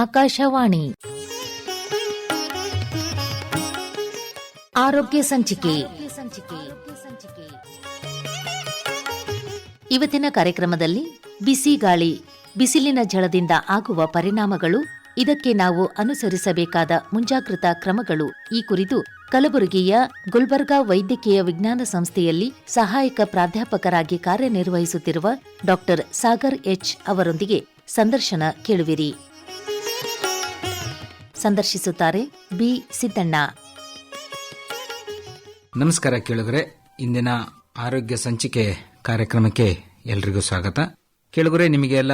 ಆಕಾಶವಾಣಿ. ಆರೋಗ್ಯ ಸಂಚಿಕೆ. ಇವತ್ತಿನ ಕಾರ್ಯಕ್ರಮದಲ್ಲಿ ಬಿಸಿ ಗಾಳಿ, ಬಿಸಿಲಿನ ಝಳದಿಂದ ಆಗುವ ಪರಿಣಾಮಗಳು, ಇದಕ್ಕೆ ನಾವು ಅನುಸರಿಸಬೇಕಾದ ಮುಂಜಾಗ್ರತಾ ಕ್ರಮಗಳು ಈ ಕುರಿತು ಕಲಬುರಗಿಯ ಗುಲ್ಬರ್ಗಾ ವೈದ್ಯಕೀಯ ವಿಜ್ಞಾನ ಸಂಸ್ಥೆಯಲ್ಲಿ ಸಹಾಯಕ ಪ್ರಾಧ್ಯಾಪಕರಾಗಿ ಕಾರ್ಯನಿರ್ವಹಿಸುತ್ತಿರುವ ಡಾಕ್ಟರ್ ಸಾಗರ್ ಎಚ್ ಅವರೊಂದಿಗೆ ಸಂದರ್ಶನ ಕೇಳುವಿರಿ. ಸಂದರ್ಶಿಸುತ್ತಾರೆ ಬಿ ಸಿದ್ದಣ್ಣ. ನಮಸ್ಕಾರ ಕೇಳುಗರೆ, ಇಂದಿನ ಆರೋಗ್ಯ ಸಂಚಿಕೆ ಕಾರ್ಯಕ್ರಮಕ್ಕೆ ಎಲ್ರಿಗೂ ಸ್ವಾಗತ. ಕೇಳುಗರೆ, ನಿಮಗೆಲ್ಲ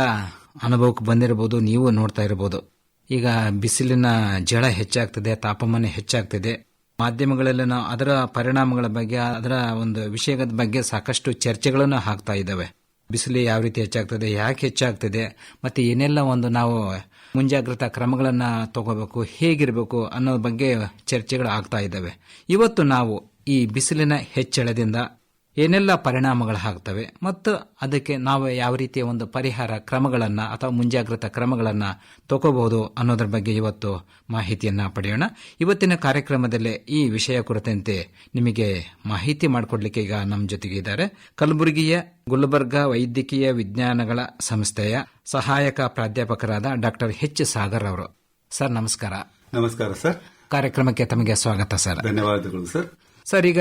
ಅನುಭವಕ್ಕೆ ಬಂದಿರಬಹುದು, ನೀವು ನೋಡ್ತಾ ಇರಬಹುದು. ಈಗ ಬಿಸಿಲಿನ ಜಳ ಹೆಚ್ಚಾಗ್ತಿದೆ, ತಾಪಮಾನ ಹೆಚ್ಚಾಗ್ತಿದೆ. ಮಾಧ್ಯಮಗಳಲ್ಲಿ ನಾವು ಅದರ ಪರಿಣಾಮಗಳ ಬಗ್ಗೆ, ಅದರ ಒಂದು ವಿಷಯದ ಬಗ್ಗೆ ಸಾಕಷ್ಟು ಚರ್ಚೆಗಳನ್ನು ಹಾಕ್ತಾ ಇದ್ದಾವೆ. ಬಿಸಿಲು ಯಾವ ರೀತಿ ಹೆಚ್ಚಾಗ್ತದೆ, ಯಾಕೆ ಹೆಚ್ಚಾಗ್ತದೆ, ಮತ್ತೆ ಏನೆಲ್ಲ ಒಂದು ನಾವು ಮುಂಜಾಗ್ರತಾ ಕ್ರಮಗಳನ್ನು ತಗೋಬೇಕು ಹೇಗಿರಬೇಕು ಅನ್ನೋ ಬಗ್ಗೆ ಚರ್ಚೆಗಳು ಆಗ್ತಾ ಇದ್ದಾವೆ. ಇವತ್ತು ನಾವು ಈ ಬಿಸಿಲಿನ ಹೆಚ್ಚಳದಿಂದ ಏನೆಲ್ಲ ಪರಿಣಾಮಗಳು ಆಗ್ತವೆ ಮತ್ತು ಅದಕ್ಕೆ ನಾವು ಯಾವ ರೀತಿಯ ಒಂದು ಪರಿಹಾರ ಕ್ರಮಗಳನ್ನು ಅಥವಾ ಮುಂಜಾಗ್ರತಾ ಕ್ರಮಗಳನ್ನ ತಗೋಬಹುದು ಅನ್ನೋದ್ರ ಬಗ್ಗೆ ಇವತ್ತು ಮಾಹಿತಿಯನ್ನು ಪಡೆಯೋಣ. ಇವತ್ತಿನ ಕಾರ್ಯಕ್ರಮದಲ್ಲಿ ಈ ವಿಷಯ ಕುರಿತಂತೆ ನಿಮಗೆ ಮಾಹಿತಿ ಮಾಡಿಕೊಡ್ಲಿಕ್ಕೆ ಈಗ ನಮ್ಮ ಜೊತೆಗೆ ಇದ್ದಾರೆ. ಕಲಬುರಗಿಯ ಗುಲ್ಬರ್ಗಾ ವೈದ್ಯಕೀಯ ವಿಜ್ಞಾನಗಳ ಸಂಸ್ಥೆಯ ಸಹಾಯಕ ಪ್ರಾಧ್ಯಾಪಕರಾದ ಡಾಕ್ಟರ್ ಎಚ್ ಸಾಗರ್ ಅವರು. ಸರ್ ನಮಸ್ಕಾರ. ನಮಸ್ಕಾರ ಸರ್. ಕಾರ್ಯಕ್ರಮಕ್ಕೆ ತಮಗೆ ಸ್ವಾಗತ ಸರ್. ಧನ್ಯವಾದಗಳು ಸರ್. ಸರ್ ಈಗ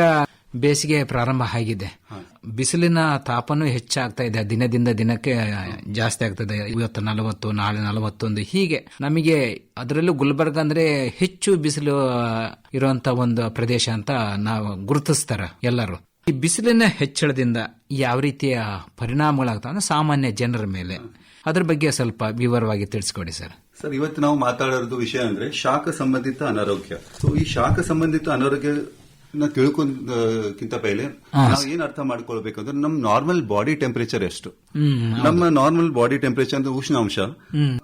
ಬೇಸಿಗೆ ಪ್ರಾರಂಭ ಆಗಿದೆ. ಬಿಸಿಲಿನ ತಾಪನೂ ಹೆಚ್ಚಾಗ್ತಾ ಇದೆ. ದಿನದಿಂದ ದಿನಕ್ಕೆ ಜಾಸ್ತಿ ಆಗ್ತದೆ. ಇವತ್ತು ನಲವತ್ತು ನಾಳೆ ನಲವತ್ತೊಂದು. ಹೀಗೆ ನಮಗೆ ಅದರಲ್ಲೂ ಗುಲ್ಬರ್ಗ ಅಂದ್ರೆ ಹೆಚ್ಚು ಬಿಸಿಲು ಇರುವಂತ ಒಂದು ಪ್ರದೇಶ ಅಂತ ನಾವು ಗುರುತಿಸ್ತಾರೆ ಎಲ್ಲರೂ. ಈ ಬಿಸಿಲಿನ ಹೆಚ್ಚಳದಿಂದ ಯಾವ ರೀತಿಯ ಪರಿಣಾಮಗಳಾಗ್ತಾವ ಅಂದ್ರೆ ಸಾಮಾನ್ಯ ಜನರ ಮೇಲೆ. ಅದ್ರ ಬಗ್ಗೆ ಸ್ವಲ್ಪ ವಿವರವಾಗಿ ತಿಳಿಸ್ಕೊಡಿ ಸರ್. ಸರ್ ಇವತ್ತು ನಾವು ಮಾತಾಡೋದು ವಿಷಯ ಅಂದ್ರೆ ಶಾಖ ಸಂಬಂಧಿತ ಅನಾರೋಗ್ಯ. ಸೊ ಈ ಶಾಖ ಸಂಬಂಧಿತ ಅನಾರೋಗ್ಯ ತಿಳ್ಕೊಂಡ್ಕಿಂತ ಪೈಲೆ ನಾವು ಏನ್ ಅರ್ಥ ಮಾಡ್ಕೊಳ್ಬೇಕಂದ್ರೆ ನಮ್ ನಾರ್ಮಲ್ ಬಾಡಿ ಟೆಂಪರೇಚರ್ ಎಷ್ಟು? ನಮ್ಮ ನಾರ್ಮಲ್ ಬಾಡಿ ಟೆಂಪರೇಚರ್ ಅಂದ್ರೆ ಉಷ್ಣಾಂಶ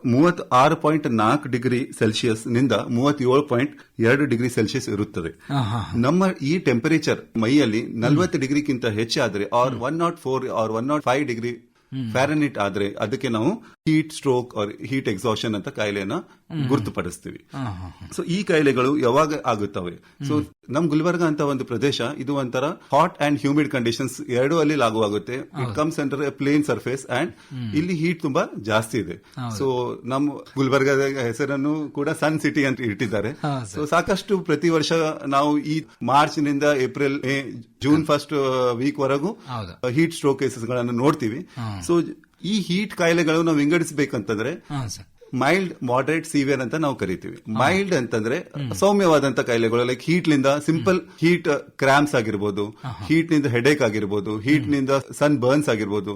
ಮೂವತ್ ಆರು ಪಾಯಿಂಟ್ ನಾಲ್ಕು ಡಿಗ್ರಿ ಸೆಲ್ಸಿಯಸ್ನಿಂದ ಮೂವತ್ತೇಳು ಪಾಯಿಂಟ್ ಎರಡು ಡಿಗ್ರಿ ಸೆಲ್ಸಿಯಸ್ ಇರುತ್ತದೆ. ನಮ್ಮ ಈ ಟೆಂಪರೇಚರ್ ಮೈಯಲ್ಲಿ ನಲವತ್ತು ಡಿಗ್ರಿಗಿಂತ ಹೆಚ್ಚಾದ್ರೆ or one naught four or one naught five degree Fahrenheit ಆದ್ರೆ ಅದಕ್ಕೆ ನಾವು heat stroke or heat exhaustion ಅಂತ ಕಾಯಿಲೆಯನ್ನ ಗುರುತುಪಡಿಸ್ತೀವಿ. ಸೊ ಈ ಕಾಯಿಲೆಗಳು ಯಾವಾಗ ಆಗುತ್ತವೆ? ಸೊ ನಮ್ ಗುಲ್ಬರ್ಗ ಅಂತ ಒಂದು ಪ್ರದೇಶ ಇದು ಒಂಥರ ಹಾಟ್ ಅಂಡ್ ಹ್ಯೂಮಿಡ್ ಕಂಡೀಷನ್ಸ್ ಎರಡೂ ಅಲ್ಲಿ ಲಾಗು ಆಗುತ್ತೆ it comes under a plain surface and ಇಲ್ಲಿ ಹೀಟ್ ತುಂಬಾ ಜಾಸ್ತಿ ಇದೆ. ಸೊ ನಮ್ ಗುಲ್ಬರ್ಗದ ಹೆಸರನ್ನು ಕೂಡ ಸನ್ ಸಿಟಿ ಅಂತ ಇಟ್ಟಿದ್ದಾರೆ. ಸೊ ಸಾಕಷ್ಟು ಪ್ರತಿ ವರ್ಷ ನಾವು ಈ ಮಾರ್ಚ್ನಿಂದ April May June first week ವರೆಗೂ. ಹೀಟ್ ಸ್ಟ್ರೋಕ್ ಕೇಸಸ್ಗಳನ್ನು ನೋಡ್ತೀವಿ. ಸೊ ಈ ಹೀಟ್ ಕಾಯಿಲೆಗಳು ನಾವು ವಿಂಗಡಿಸಬೇಕಂತಂದ್ರೆ ಮೈಲ್ಡ್ ಮಾಡರೇಟ್ ಸಿವಿಯರ್ ಅಂತ ನಾವು ಕರಿತೀವಿ. ಮೈಲ್ಡ್ ಅಂತಂದ್ರೆ ಸೌಮ್ಯವಾದಂತ ಕಾಯಿಲೆಗಳು ಲೈಕ್ ಹೀಟ್ನಿಂದ ಸಿಂಪಲ್ ಹೀಟ್ ಕ್ರಾಮ್ಸ್ ಆಗಿರ್ಬೋದು ಹೀಟ್ನಿಂದ ಹೆಡೇಕ್ ಆಗಿರ್ಬೋದು ಹೀಟ್ನಿಂದ ಸನ್ ಬರ್ನ್ಸ್ ಆಗಿರ್ಬೋದು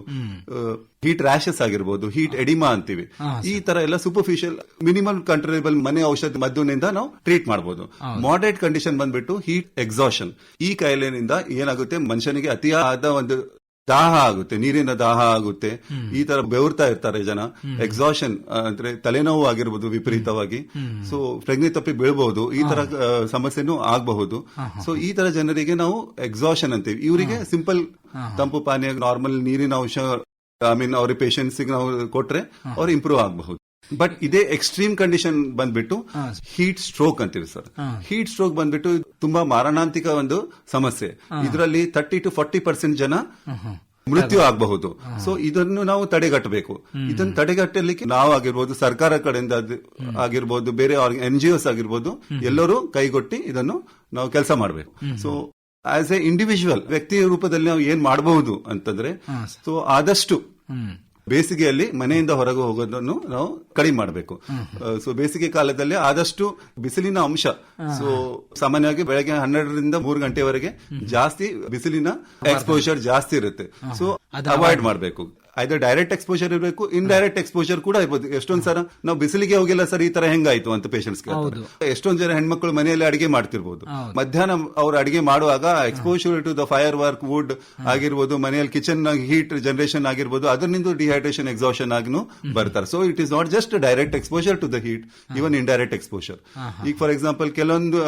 ಹೀಟ್ ರ್ಯಾಶಸ್ ಆಗಿರ್ಬೋದು ಹೀಟ್ ಎಡಿಮಾ ಅಂತೀವಿ. ಈ ತರ ಎಲ್ಲ ಸೂಪರ್ಫಿಷಿಯಲ್ ಮಿನಿಮಮ್ ಕಂಟ್ರೋಲೇಬಲ್ ಮನೆ ಔಷಧ ಮದ್ದುನಿಂದ ನಾವು ಟ್ರೀಟ್ ಮಾಡಬಹುದು ಮಾಡರೇಟ್ ಕಂಡೀಷನ್ ಬಂದ್ಬಿಟ್ಟು ಹೀಟ್ ಎಕ್ಸಾಷನ್ ಈ ಕಾಯಿಲೆನಿಂದ ಏನಾಗುತ್ತೆ? ಮನುಷ್ಯನಿಗೆ ಅತಿಯಾದ ಒಂದು ದಾಹ ಆಗುತ್ತೆ ನೀರಿನ ದಾಹ ಆಗುತ್ತೆ. ಈ ತರ ಬೆವರ್ತಾ ಇರ್ತಾರೆ ಜನ. ಎಕ್ಸಾಷನ್ ಅಂದ್ರೆ ತಲೆನೋವು ಆಗಿರ್ಬೋದು ವಿಪರೀತವಾಗಿ. ಸೊ ಪ್ರಜ್ಞೆ ತಪ್ಪಿ ಬೀಳ್ಬಹುದು. ಈ ತರ ಸಮಸ್ಯೆನೂ ಆಗಬಹುದು. ಸೊ ಈ ತರ ಜನರಿಗೆ ನಾವು ಎಕ್ಸಾಷನ್ ಅಂತೀವಿ. ಇವರಿಗೆ ಸಿಂಪಲ್ ತಂಪು ಪಾನೀಯ ನಾರ್ಮಲ್ ನೀರಿನ ಅಂಶ ಐ ಮೀನ್ ಅವ್ರ ಪೇಷಂಟ್ಸ್ ನಾವು ಕೊಟ್ರೆ ಅವ್ರು ಇಂಪ್ರೂವ್ ಆಗಬಹುದು. ಬಟ್ ಇದೇ ಎಕ್ಸ್ಟ್ರೀಮ್ ಕಂಡೀಷನ್ ಬಂದ್ಬಿಟ್ಟು ಹೀಟ್ ಸ್ಟ್ರೋಕ್ ಅಂತೀವಿ ಸರ್. ಹೀಟ್ ಸ್ಟ್ರೋಕ್ ಬಂದ್ಬಿಟ್ಟು ತುಂಬಾ ಮಾರಣಾಂತಿಕ ಒಂದು ಸಮಸ್ಯೆ. ಇದರಲ್ಲಿ ತರ್ಟಿ ಟು ಫಾರ್ಟಿ ಪರ್ಸೆಂಟ್ ಜನ ಮೃತ್ಯು ಆಗಬಹುದು. ಸೊ ಇದನ್ನು ನಾವು ತಡೆಗಟ್ಟಬೇಕು. ಇದನ್ನು ತಡೆಗಟ್ಟಲಿಕ್ಕೆ ನಾವು ಆಗಿರ್ಬೋದು ಸರ್ಕಾರ ಕಡೆಯಿಂದ ಆಗಿರ್ಬೋದು ಬೇರೆ ಎನ್ ಜಿ ಒಸ್ ಆಗಿರ್ಬೋದು ಎಲ್ಲರೂ ಕೈಗೊಟ್ಟಿ ಇದನ್ನು ನಾವು ಕೆಲಸ ಮಾಡಬೇಕು. ಸೊ ಆಸ್ ಎ ಇಂಡಿವಿಜುವಲ್ ವ್ಯಕ್ತಿ ರೂಪದಲ್ಲಿ ನಾವು ಏನ್ ಮಾಡಬಹುದು ಅಂತಂದ್ರೆ ಸೊ ಆದಷ್ಟು ಬೇಸಿಗೆಯಲ್ಲಿ ಮನೆಯಿಂದ ಹೊರಗೆ ಹೋಗೋದನ್ನು ನಾವು ಕಡಿಮೆ ಮಾಡಬೇಕು. ಸೊ ಬೇಸಿಗೆ ಕಾಲದಲ್ಲಿ ಆದಷ್ಟು ಬಿಸಿಲಿನ ಅಂಶ. ಸೊ ಸಾಮಾನ್ಯವಾಗಿ ಬೆಳಗ್ಗೆ ಹನ್ನೆರಡರಿಂದ ಮೂರು ಗಂಟೆವರೆಗೆ ಜಾಸ್ತಿ ಬಿಸಿಲಿನ ಎಕ್ಸ್ಪೋಜರ್ ಜಾಸ್ತಿ ಇರುತ್ತೆ. ಸೊ ಅವಾಯ್ಡ್ ಮಾಡಬೇಕು. ಐದರ್ ಡೈರೆಕ್ಟ್ ಎಕ್ಸ್ಪೋಜರ್ ಇರಬೇಕು ಡೈರೆಕ್ಟ್ ಎಕ್ಸ್ಪೋಜರ್ ಕೂಡ ಇರ್ಬೋದು. ಎಷ್ಟೊಂದ್ ಸರ ನಾವು ಬಿಸಿಲಿಗೆ ಹೋಗಿಲ್ಲ ಸರ್ ಈ ತರ ಹೆಂಗಾಯ್ತು ಅಂತ ಪೇಷಂಟ್ಸ್ ಎಷ್ಟೊಂದ್ ಜನ ಹೆಣ್ಮಕ್ಳು ಮನೆಯಲ್ಲಿ ಅಡಿಗೆ ಮಾಡ್ತಿರ್ಬೋದು. ಮಧ್ಯಾಹ್ನ ಅವ್ರು ಅಡಿಗೆ ಮಾಡುವಾಗ exposure to the fire work wood ಆಗಿರ್ಬೋದು ಮನೆಯಲ್ಲಿ ಕಿಚನ್ ಹೀಟ್ ಜನರೇಷನ್ ಆಗಿರ್ಬೋದು ಅದರಿಂದ ಡಿಹೈಡ್ರೇಷನ್ ಎಕ್ಸಾಷನ್ ಆಗಿನೂ ಬರ್ತಾರೆ. So it is not just direct exposure to the heat even direct exposure ಈಗ ಫಾರ್ ಎಕ್ಸಾಂಪಲ್ ಕೆಲವೊಂದು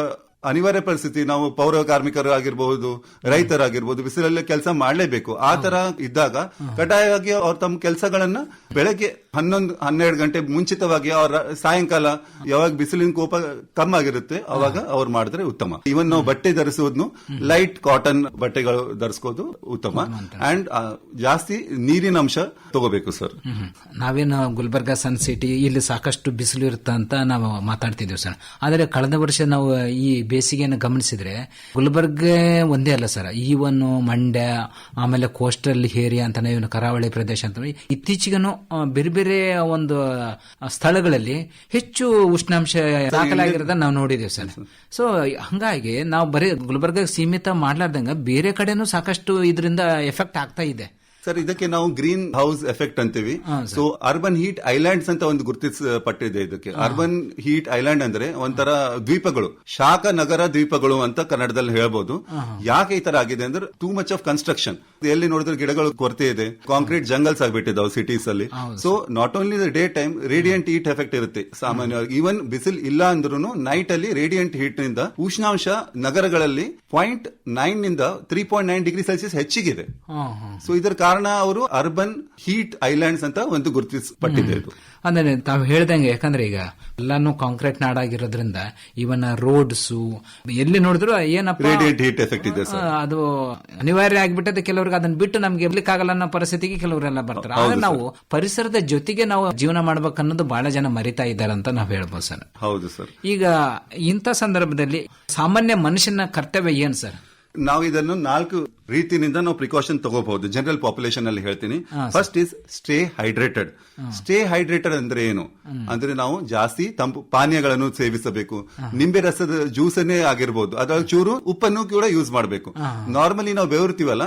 ಅನಿವಾರ್ಯ ಪರಿಸ್ಥಿತಿ. ನಾವು ಪೌರ ಕಾರ್ಮಿಕರು ಆಗಿರ್ಬಹುದು ರೈತರಾಗಿರ್ಬಹುದು ಬಿಸಿಲಲ್ಲಿ ಕೆಲಸ ಮಾಡಲೇಬೇಕು. ಆ ತರ ಇದ್ದಾಗ ಕಡ್ಡಾಯವಾಗಿ ಅವ್ರು ತಮ್ಮ ಕೆಲಸಗಳನ್ನ ಬೆಳಗ್ಗೆ ಹನ್ನೊಂದು ಹನ್ನೆರಡು ಗಂಟೆ ಮುಂಚಿತವಾಗಿ ಅವ್ರ ಸಾಯಂಕಾಲ ಯಾವಾಗ ಬಿಸಿಲಿನ ಕೋಪ ಕಮ್ಮಿ ಆಗಿರುತ್ತೆ ಅವಾಗ ಅವ್ರು ಮಾಡಿದ್ರೆ ಉತ್ತಮ. ಇವನ್ ನಾವು ಬಟ್ಟೆ ಧರಿಸೋದ್ನು ಲೈಟ್ ಕಾಟನ್ ಬಟ್ಟೆಗಳು ಧರಿಸೋದು ಉತ್ತಮ. ಅಂಡ್ ಜಾಸ್ತಿ ನೀರಿನ ಅಂಶ ತಗೋಬೇಕು ಸರ್. ನಾವೇನು ಗುಲ್ಬರ್ಗ ಸನ್ ಸಿಟಿ ಇಲ್ಲಿ ಸಾಕಷ್ಟು ಬಿಸಿಲು ಇರುತ್ತ ಅಂತ ನಾವು ಮಾತಾಡ್ತಿದ್ದೀವಿ ಸರ್ ಆದರೆ ಕಳೆದ ವರ್ಷ ನಾವು ಈ ಬೇಸಿಗೆಯನ್ನು ಗಮನಿಸಿದ್ರೆ ಗುಲ್ಬರ್ಗ ಒಂದೇ ಅಲ್ಲ ಸರ್. ಈವನ್ ಮಂಡ್ಯ ಆಮೇಲೆ ಕೋಸ್ಟಲ್ ಏರಿಯಾ ಅಂತ ಇವನು ಕರಾವಳಿ ಪ್ರದೇಶ ಅಂತ ಇತ್ತೀಚೆಗೂ ಬೇರೆ ಬೇರೆ ಒಂದು ಸ್ಥಳಗಳಲ್ಲಿ ಹೆಚ್ಚು ಉಷ್ಣಾಂಶ ದಾಖಲಾಗಿರೋದನ್ನ ನಾವು ನೋಡಿದೀವಿ ಸರ್. ಸೊ ಹಂಗಾಗಿ ನಾವು ಬರೀ ಗುಲ್ಬರ್ಗ ಸೀಮಿತ ಮಾಡ್ಲಾರ್ದಂಗ ಬೇರೆ ಕಡೆನೂ ಸಾಕಷ್ಟು ಇದರಿಂದ ಎಫೆಕ್ಟ್ ಆಗ್ತಾ ಇದೆ. ಸರ್ ಇದಕ್ಕೆ ನಾವು ಗ್ರೀನ್ ಹೌಸ್ ಎಫೆಕ್ಟ್ ಅಂತೀವಿ. ಸೊ ಅರ್ಬನ್ ಹೀಟ್ ಐಲ್ಯಾಂಡ್ಸ್ ಅಂತ ಒಂದು ಗುರುತಿಸಪಟ್ಟಿದೆ ಇದಕ್ಕೆ. ಅರ್ಬನ್ ಹೀಟ್ ಐಲ್ಯಾಂಡ್ ಅಂದ್ರೆ ಒಂಥರ ದ್ವೀಪಗಳು. ಶಾಖ ನಗರ ದ್ವೀಪಗಳು ಅಂತ ಕನ್ನಡದಲ್ಲಿ ಹೇಳ್ಬೋದು. ಯಾಕೆ ಈ ತರ ಆಗಿದೆ ಅಂದ್ರೆ ಟೂ ಮಚ್ ಆಫ್ ಕನ್ಸ್ಟ್ರಕ್ಷನ್ ಎಲ್ಲಿ ನೋಡಿದ್ರೆ ಗಿಡಗಳು ಕೊರತೆ ಇದೆ. ಕಾಂಕ್ರೀಟ್ ಜಂಗಲ್ಸ್ ಆಗಿಬಿಟ್ಟಿದ್ದಾವೆ ಸಿಟೀಸ್ ಅಲ್ಲಿ. So not only day time radiant heat effect ಇರುತ್ತೆ ಸಾಮಾನ್ಯವಾಗಿ. ಈವನ್ ಬಿಸಿಲ್ ಇಲ್ಲ ಅಂದ್ರೂ ನೈಟ್ ಅಲ್ಲಿ ರೇಡಿಯಂಟ್ ಹೀಟ್ನಿಂದ ಉಷ್ಣಾಂಶ ನಗರಗಳಲ್ಲಿ point ನೈನ್ನಿಂದ three point nine degree Celsius ಹೆಚ್ಚಿಗಿದೆ. So ಇದರ ಕಾರಣ ಅವರು ಅರ್ಬನ್ ಹೀಟ್ ಐಲ್ಯಾಂಡ್ಸ್ ಅಂತ ಒಂದು ಗುರುತಿಸಪಟ್ಟಿದೆ ಇದು. ಅಂದ್ರೆ ತಾವು ಹೇಳ್ದಂಗೆ ಯಾಕಂದ್ರೆ ಈಗ ಎಲ್ಲಾನು ಕಾಂಕ್ರೀಟ್ ನಾಡಾಗಿರೋದ್ರಿಂದ ಇವನ್ ರೋಡ್ಸ್ ಎಲ್ಲಿ ನೋಡಿದ್ರು ಏನಪ್ಪ ರೇಡಿಯಂಟ್ ಹೀಟ್ ಎಫೆಕ್ಟ್ ಇದೆ ಸರ್. ಅದು ಅನಿವಾರ್ಯ ಆಗಿಬಿಟ್ಟದೆ ಕೆಲವ್ರಿಗೆ ಅದನ್ನ ಬಿಟ್ಟು ನಮ್ಗೆ ಇರ್ಲಿಕ್ಕಾಗಲ್ಲ ಅನ್ನೋ ಪರಿಸ್ಥಿತಿಗೆ ಕೆಲವರೆಲ್ಲ ಬರ್ತಾರೆ. ಆದ್ರೆ ನಾವು ಪರಿಸರದ ಜೊತೆಗೆ ನಾವು ಜೀವನ ಮಾಡ್ಬೇಕನ್ನೋದು ಬಹಳ ಜನ ಮರಿತಾ ಇದ್ದಾರೆ ಅಂತ ನಾವು ಹೇಳ್ಬೋದು ಸರ್. ಹೌದು ಸರ್. ಈಗ ಇಂಥ ಸಂದರ್ಭದಲ್ಲಿ ಸಾಮಾನ್ಯ ಮನುಷ್ಯನ ಕರ್ತವ್ಯ ಏನ್ ಸರ್? ನಾವು ಇದನ್ನು ನಾಲ್ಕು ರೀತಿಯಿಂದ ನಾವು ಪ್ರಿಕಾಷನ್ ತಗೋಬಹುದು. ಜನರಲ್ ಪಾಪ್ಯುಲೇಷನ್ ಅಲ್ಲಿ ಹೇಳ್ತೀನಿ. First is stay hydrated stay hydrated ಅಂದ್ರೆ ಏನು? ಅಂದ್ರೆ ನಾವು ಜಾಸ್ತಿ ತಂಪು ಪಾನೀಯಗಳನ್ನು ಸೇವಿಸಬೇಕು. ನಿಂಬೆ ರಸದ ಜ್ಯೂಸ್ ಅನ್ನೇ ಆಗಿರ್ಬೋದು. ಅದ್ರಲ್ಲಿ ಚೂರು ಉಪ್ಪನ್ನು ಕೂಡ ಯೂಸ್ ಮಾಡಬೇಕು. ನಾರ್ಮಲಿ ನಾವು ಬೆವರ್ತೀವಲ್ಲ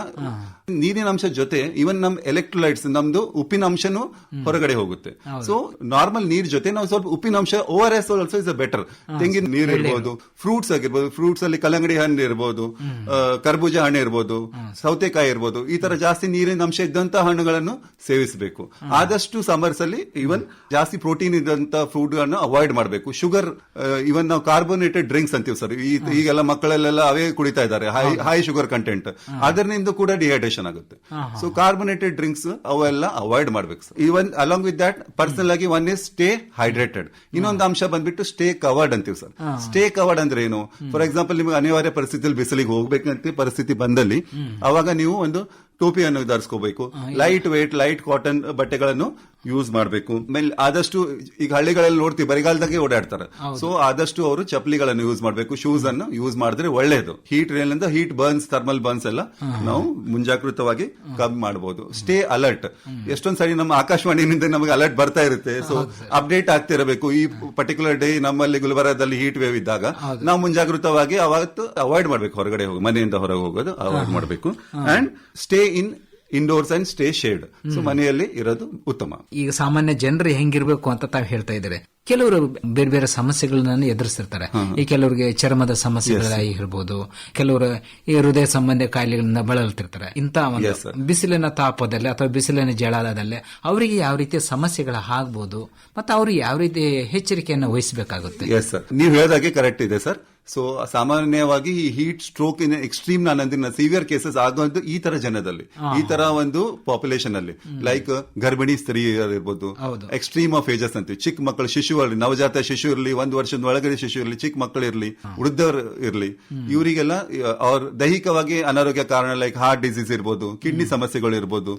ನೀರಿನ ಅಂಶ ಜೊತೆ ಇವನ್ ನಮ್ ಎಲೆಕ್ಟ್ರೋಲೈಟ್ಸ್ ನಮ್ದು ಉಪ್ಪಿನ ಅಂಶನೂ ಹೊರಗಡೆ ಹೋಗುತ್ತೆ. ಸೊ ನಾರ್ಮಲ್ ನೀರ್ ಜೊತೆ ನಾವು ಸ್ವಲ್ಪ ಉಪ್ಪಿನ ಅಂಶ ORS also is a better ತೆಂಗಿನ ನೀರು ಇರ್ಬೋದು ಫ್ರೂಟ್ಸ್ ಆಗಿರ್ಬೋದು ಫ್ರೂಟ್ಸ್ ಅಲ್ಲಿ ಕಲ್ಲಂಗಡಿ ಹಣ್ಣು ಇರ್ಬೋದು ಕರ್ಬೂಜ ಹಣ್ಣು ಇರ್ಬೋದು ಸೌತೆಕಾಯಿ ಇರ್ಬೋದು ಈ ತರ ಜಾಸ್ತಿ ನೀರಿನ ಅಂಶ ಇದ್ದಂತ ಹಣ್ಣುಗಳನ್ನು ಸೇವಿಸಬೇಕು. ಆದಷ್ಟು ಸಮರ್ಸ್ ಅಲ್ಲಿ ಇವನ್ ಜಾಸ್ತಿ ಪ್ರೋಟೀನ್ ಇದ್ದಂತ ಫುಡ್ ಅನ್ನು ಅವಾಯ್ಡ್ ಮಾಡಬೇಕು. ಶುಗರ್ ಇವನ್ ನಾವು ಕಾರ್ಬೋನೇಟೆಡ್ ಡ್ರಿಂಕ್ಸ್ ಅಂತೀವಿ ಸರ್ ಈಗೆಲ್ಲ ಮಕ್ಕಳಲ್ಲೆಲ್ಲ ಅವೇ ಕುಡಿತಾ ಇದ್ದಾರೆ. ಹೈ. ಹೈ ಶುಗರ್ ಕಂಟೆಂಟ್ ಅದರಿಂದ ಕೂಡ ಡಿಹೈಡ್ರೇಷನ್ ಆಗುತ್ತೆ. ಸೊ ಕಾರ್ಬೋನೇಟೆಡ್ ಡ್ರಿಂಕ್ಸ್ ಅವೆಲ್ಲ ಅವಾಯ್ಡ್ ಮಾಡ್ಬೇಕು sir even along with that personal ಆಗಿ ಒನ್ ಇಸ್ ಸ್ಟೇ ಹೈಡ್ರೇಟೆಡ್ ಇನ್ನೊಂದು ಅಂಶ ಬಂದ್ಬಿಟ್ಟು ಸ್ಟೇ ಕವರ್ಡ್ ಅಂತೀವಿ ಸರ್ ಸ್ಟೇ ಕವರ್ಡ್ ಅಂದ್ರೆ ಏನು? ಫಾರ್ ಎಕ್ಸಾಂಪಲ್ ನಿಮ್ಗೆ ಅನಿವಾರ್ಯ ಪರಿಸ್ಥಿತಿಯಲ್ಲಿ ಬಿಸಿಲಿಗೆ ಹೋಗ್ಬೇಕಂತ ಪರಿಸ್ಥಿತಿ ಬಂದಲ್ಲಿ ಅವಾಗ ನೀವು ಒಂದು ಟೋಪಿಯನ್ನು ಧರಿಸ್ಕೋಬೇಕು. ಲೈಟ್ ವೇಟ್ ಲೈಟ್ ಕಾಟನ್ ಬಟ್ಟೆಗಳನ್ನು ಯೂಸ್ ಮಾಡಬೇಕು. ಆಮೇಲೆ ಆದಷ್ಟು ಈಗ ಹಳ್ಳಿಗಳಲ್ಲಿ ನೋಡ್ತೀವಿ ಬರಿಗಾಲದಾಗೆ ಓಡಾಡ್ತಾರೆ. ಸೊ ಆದಷ್ಟು ಅವರು ಚಪ್ಪಲಿಗಳನ್ನು ಯೂಸ್ ಮಾಡಬೇಕು ಶೂಸ್ ಅನ್ನು ಯೂಸ್ ಮಾಡಿದ್ರೆ ಒಳ್ಳೇದು. ಹೀಟ್ ರೇಲಿಂದ ಹೀಟ್ ಬರ್ನ್ಸ್ ಥರ್ಮಲ್ ಬರ್ನ್ಸ್ ಎಲ್ಲ ನಾವು ಮುಂಜಾಗೃತವಾಗಿ ಕಮ್ಮಿ ಮಾಡಬಹುದು ಸ್ಟೇ ಅಲರ್ಟ್ ಎಷ್ಟೊಂದ್ ಸರಿ ನಮ್ಮ ಆಕಾಶವಾಣಿಯಿಂದ ನಮಗೆ ಅಲರ್ಟ್ ಬರ್ತಾ ಇರುತ್ತೆ. ಸೊ ಅಪ್ಡೇಟ್ ಆಗ್ತಿರಬೇಕು. ಈ ಪರ್ಟಿಕ್ಯುಲರ್ ಡೇ ನಮ್ಮಲ್ಲಿ ಗುಲ್ಬರ್ಗದಲ್ಲಿ ಹೀಟ್ ವೇವ್ ಇದ್ದಾಗ ನಾವು ಮುಂಜಾಗೃತವಾಗಿ ಅವತ್ತು ಅವಾಯ್ಡ್ ಮಾಡಬೇಕು. ಹೊರಗಡೆ ಹೋಗಿ ಮನೆಯಿಂದ ಹೊರಗೆ ಹೋಗೋದು ಅವಾಯ್ಡ್ ಮಾಡಬೇಕು. And stay in indoors and stay shade so ಮನೆಯಲ್ಲಿ ಇರೋದು ಉತ್ತಮ. ಈಗ ಸಾಮಾನ್ಯ ಜನರು ಹೆಂಗಿರ್ಬೇಕು ಅಂತ ತಾವು ಹೇಳ್ತಾ ಇದ್ದಾರೆ ಕೆಲವರು ಬೇರೆ ಬೇರೆ ಸಮಸ್ಯೆಗಳನ್ನ ಎದುರಿಸಿರ್ತಾರೆ ಈ ಕೆಲವರಿಗೆ ಚರ್ಮದ ಸಮಸ್ಯೆಗಳಾಗಿರ್ಬೋದು ಕೆಲವರು ಈ ಹೃದಯ ಸಂಬಂಧ ಕಾಯಿಲೆಗಳಿಂದ ಬಳಲ್ತಿರ್ತಾರೆ. ಇಂತಹ ಒಂದು ಬಿಸಿಲಿನ ತಾಪದಲ್ಲಿ ಅಥವಾ ಬಿಸಿಲಿನ ಜಳಾಲದಲ್ಲಿ ಅವರಿಗೆ ಯಾವ ರೀತಿಯ ಸಮಸ್ಯೆಗಳು ಆಗ್ಬೋದು ಮತ್ತೆ ಅವರು ಯಾವ ರೀತಿ ಎಚ್ಚರಿಕೆಯನ್ನು ವಹಿಸಬೇಕಾಗುತ್ತೆ? ನೀವು ಹೇಳಿದಾಗೆ ಕರೆಕ್ಟ್ ಇದೆ ಸರ್ ಸೊ ಸಾಮಾನ್ಯವಾಗಿ ಈ ಹೀಟ್ ಸ್ಟ್ರೋಕ್ ಇನ್ ಎಕ್ಸ್ಟ್ರೀಮ್ ನಾನಂದಿನ ಸಿವಿಯರ್ ಕೇಸಸ್ ಆಗೋದು ಈ ತರ ಜನದಲ್ಲಿ. ಈ ತರ ಒಂದು ಪಾಪ್ಯುಲೇಷನ್ ಅಲ್ಲಿ. ಲೈಕ್ ಗರ್ಭಿಣಿ ಸ್ತ್ರೀಯರಿರ್ಬೋದು. ಹೌದು. ಎಕ್ಸ್ಟ್ರೀಮ್ ಆಫ್ ಏಜಸ್ ಅಂತೀವಿ. ಚಿಕ್ಕ ಮಕ್ಕಳು ಶಿಶು ಇರಲಿ ನವಜಾತ ಶಿಶು ಇರಲಿ ಒಂದು ವರ್ಷದ ಒಳಗಡೆ ಶಿಶು ಇರಲಿ ಚಿಕ್ಕ ಮಕ್ಕಳು ಇರಲಿ ವೃದ್ಧರು ಇರಲಿ ಇವರಿಗೆಲ್ಲ ಅವ್ರ ದೈಹಿಕವಾಗಿ ಅನಾರೋಗ್ಯ ಕಾರಣ ಲೈಕ್ ಹಾರ್ಟ್ ಡಿಸೀಸ್ ಇರ್ಬೋದು ಕಿಡ್ನಿ ಸಮಸ್ಯೆಗಳು ಇರ್ಬೋದು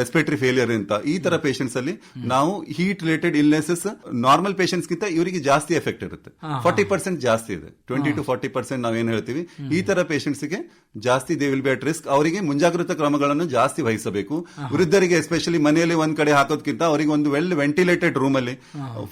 ರೆಸ್ಪಿರೇಟರಿ ಫೇಲಿಯರ್ ಅಂತ ಈ ತರ ಪೇಷಂಟ್ಸ್ ಅಲ್ಲಿ ನಾವು heat related illnesses normal patients ಗಿಂತ ಇವರಿಗೆ ಜಾಸ್ತಿ ಎಫೆಕ್ಟ್ ಇರುತ್ತೆ. ಫಾರ್ಟಿ ಪರ್ಸೆಂಟ್ ಜಾಸ್ತಿ ಇದೆ. ಟ್ವೆಂಟಿ ಟು ಫಾರ್ಟಿ ಪರ್ಸೆಂಟ್ ನಾವೇನ್ ಹೇಳ್ತೀವಿ ಈ ತರ ಪೇಷಂಟ್ಸ್ಗೆ ಜಾಸ್ತಿ they will be at risk ಅವರಿಗೆ ಮುಂಜಾಗ್ರತಾ ಕ್ರಮಗಳನ್ನು ಜಾಸ್ತಿ ವಹಿಸಬೇಕು. ವೃದ್ಧರಿಗೆ ಎಸ್ಪೆಷಲಿ ಮನೆಯಲ್ಲಿ ಒಂದ್ ಕಡೆ ಹಾಕೋದ್ಕಿಂತ ಅವರಿಗೆ ಒಂದು ವೆಲ್ ವೆಂಟಿಲೇಟೆಡ್ ರೂಮ್ ಅಲ್ಲಿ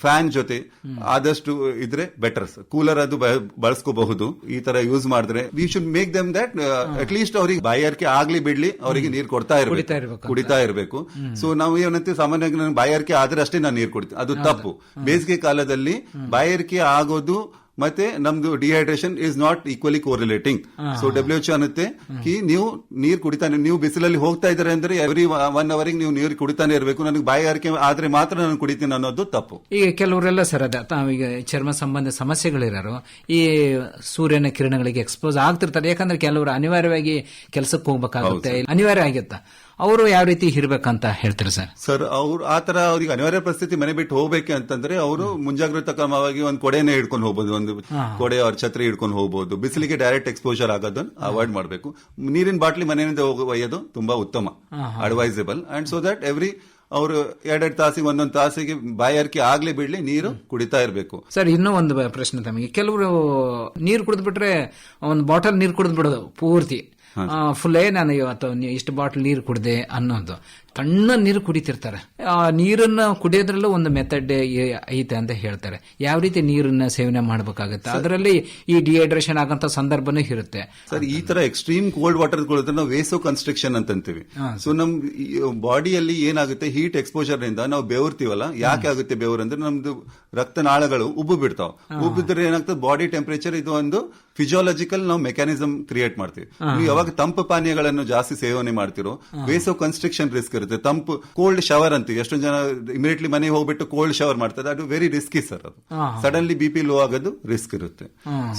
ಫ್ಯಾನ್ ಜೊತೆ ಆದಷ್ಟು ಇದ್ರೆ ಬೆಟರ್ ಕೂಲರ್ ಅದು ಬಳಸ್ಕೋಬಹುದು. ಈ ತರ ಯೂಸ್ ಮಾಡಿದ್ರೆ we should make them that at least ಅವ್ರಿಗೆ ಬಾಯಾರಿಕೆ ಆಗ್ಲಿ ಬಿಡ್ಲಿ ಅವರಿಗೆ ನೀರ್ ಕೊಡ್ತಾ ಇರಬೇಕು. ಇರ್ಬೇಕು ಕುಡಿತಾ ಇರಬೇಕು. ಸೊ ನಾವು ಏನಂತೀವಿ ಸಾಮಾನ್ಯವಾಗಿ ನಾನು ಬಾಯಾರಿಕೆ ಆದ್ರೆ ಅಷ್ಟೇ ನಾನು ನೀರು ಕೊಡ್ತೀನಿ. ಅದು ತಪ್ಪು. ಬೇಸಿಗೆ ಕಾಲದಲ್ಲಿ ಬಾಯಾರಿಕೆ ಆಗೋದು ಮತ್ತೆ ನಮ್ದು dehydration is not equally correlating so W H ಅನ್ನುತ್ತೆ ಕಿ ನೀವು ನೀರು ಕುಡಿತಾನೆ ನೀವು ಬಿಸಿಲಲ್ಲಿ ಹೋಗ್ತಾ ಇದ್ದಾರೆ ಅಂದ್ರೆ ಎವ್ರಿ ಒನ್ ಅವರಿಗೆ ನೀವು ನೀರು ಕುಡಿತಾನೆ ಇರಬೇಕು. ನನಗೆ ಬಾಯಾರಿಕೆ ಆದ್ರೆ ಮಾತ್ರ ನಾನು ಕುಡಿತೀನಿ ಅನ್ನೋದು ತಪ್ಪು. ಈಗ ಕೆಲವರೆಲ್ಲ ಸರ್ ಅದ ತಾವೀಗ ಚರ್ಮ ಸಂಬಂಧ ಸಮಸ್ಯೆಗಳಿರೋರು ಈ ಸೂರ್ಯನ ಕಿರಣಗಳಿಗೆ ಎಕ್ಸ್ಪೋಸ್ ಆಗ್ತಿರ್ತಾರೆ. ಯಾಕಂದ್ರೆ ಕೆಲವರು ಅನಿವಾರ್ಯವಾಗಿ ಕೆಲಸಕ್ಕೆ ಹೋಗ್ಬೇಕಾಗುತ್ತೆ ಅನಿವಾರ್ಯ ಆಗಿತ್ತ? ಅವರು ಯಾವ ರೀತಿ ಇರ್ಬೇಕಂತ ಹೇಳ್ತಾರೆ ಸರ್? ಸರ್ ಅವ್ರು ತರ ಅವ್ರಿಗೆ ಅನಿವಾರ್ಯ ಪರಿಸ್ಥಿತಿ ಮನೆ ಬಿಟ್ಟು ಹೋಗ್ಬೇಕು ಅಂತಂದ್ರೆ ಅವರು ಮುಂಜಾಗ್ರತಾ ಕ್ರಮವಾಗಿ ಒಂದು ಕೊಡೆನೇ ಹಿಡ್ಕೊಂಡು ಹೋಗ್ಬೋದು ಒಂದು ಕೊಡೆ ಅವ್ರ ಛತ್ರಿ ಹಿಡ್ಕೊಂಡು ಹೋಗ್ಬೋದು. ಬಿಸಿಲಿಗೆ ಡೈರೆಕ್ಟ್ ಎಕ್ಸ್ಪೋಜರ್ ಆಗೋದನ್ನ ಅವಾಯ್ಡ್ ಮಾಡಬೇಕು. ನೀರಿನ ಬಾಟ್ಲಿ ಮನೆಯಿಂದ ಒಯ್ಯೋದು ತುಂಬಾ ಉತ್ತಮ advisable and so that every ಅವರು ಎರಡೆರಡು ತಾಸಿಗೆ ಒಂದೊಂದು ತಾಸಿಗೆ ಬಾಯಾರಿಕೆ ಆಗ್ಲಿ ಬಿಡ್ಲಿ ನೀರು ಕುಡಿತಾ ಇರಬೇಕು. ಸರ್ ಇನ್ನೂ ಒಂದು ಪ್ರಶ್ನೆ ತಮಗೆ. ಕೆಲವರು ನೀರು ಕುಡಿದ್ಬಿಟ್ರೆ ಒಂದು ಬಾಟಲ್ ನೀರು ಕುಡಿದ್ಬಿಡೋದು ಪೂರ್ತಿ. ಫುಲ್ಲೇ ನಾನು ಇವತ್ತು ಇಷ್ಟು ಬಾಟಲ್ ನೀರು ಕುಡ್ದೆ ಅನ್ನೋದು. ತಣ್ಣ ನೀರು ಕುಡಿತಿರ್ತಾರೆ. ಆ ನೀರನ್ನ ಕುಡಿಯೋದ್ರಲ್ಲೂ ಒಂದು ಮೆಥಡ್ ಐತೆ ಅಂತ ಹೇಳ್ತಾರೆ. ಯಾವ ರೀತಿ ನೀರನ್ನ ಸೇವನೆ ಮಾಡಬೇಕಾಗುತ್ತೆ? ಅದರಲ್ಲಿ ಈ ಡಿಹೈಡ್ರೇಷನ್ ಆಗಂತ ಸಂದರ್ಭನೂ ಇರುತ್ತೆ. ಸರ್ ಈ ತರ ಎಕ್ಸ್ಟ್ರೀಮ್ ಕೋಲ್ಡ್ ವಾಟರ್ ನಾವು ವೇಸೋ ಕನ್ಸ್ಟ್ರಕ್ಷನ್ ಅಂತ ಅಂತೀವಿ. ಸೊ ನಮ್ ಬಾಡಿಯಲ್ಲಿ ಏನಾಗುತ್ತೆ? ಹೀಟ್ ಎಕ್ಸ್ಪೋಜರ್ನಿಂದ ನಾವು ಬೆವರ್ತೀವಲ್ಲ? ಯಾಕೆ ಆಗುತ್ತೆ ಬೆವರು ಅಂದ್ರೆ ನಮ್ದು ರಕ್ತನಾಳಗಳು ಉಬ್ಬು ಬಿಡ್ತಾವ. ಉಬ್ಬಿದ್ರೆ ಏನಾಗ್ತದೆ? ಬಾಡಿ ಟೆಂಪರೇಚರ್ ಇದು ಒಂದು ಫಿಸಿಯಾಲಜಿಕಲ್ ನಾವು ಮೆಕ್ಯಾನಿಸಮ್ ಕ್ರಿಯೇಟ್ ಮಾಡ್ತೀವಿ. ನೀವು ಯಾವಾಗ ತಂಪು ಪಾನೀಯಗಳನ್ನು ಜಾಸ್ತಿ ಸೇವನೆ ಮಾಡ್ತಿರೋ ವೇಸೋ ಕನ್ಸ್ಟ್ರಕ್ಷನ್ ರಿಸ್ಕ್ ಇರುತ್ತೆ. ತಂಪು ಕೋಲ್ಡ್ ಶವರ್ ಅಂತೀವಿ. ಎಷ್ಟೊಂದು ಜನ ಇಮಿಡಿಯೇಟ್ಲಿ ಮನೆಗೆ ಹೋಗ್ಬಿಟ್ಟು ಕೋಲ್ಡ್ ಶವರ್ ಮಾಡ್ತಾರೆ. ಅದು ವೆರಿ ರಿಸ್ಕಿ ಸರ್ ಅದು. ಸಡನ್ಲಿ ಬಿ ಪಿ ಲೋ ಆಗೋದು ರಿಸ್ಕ್ ಇರುತ್ತೆ.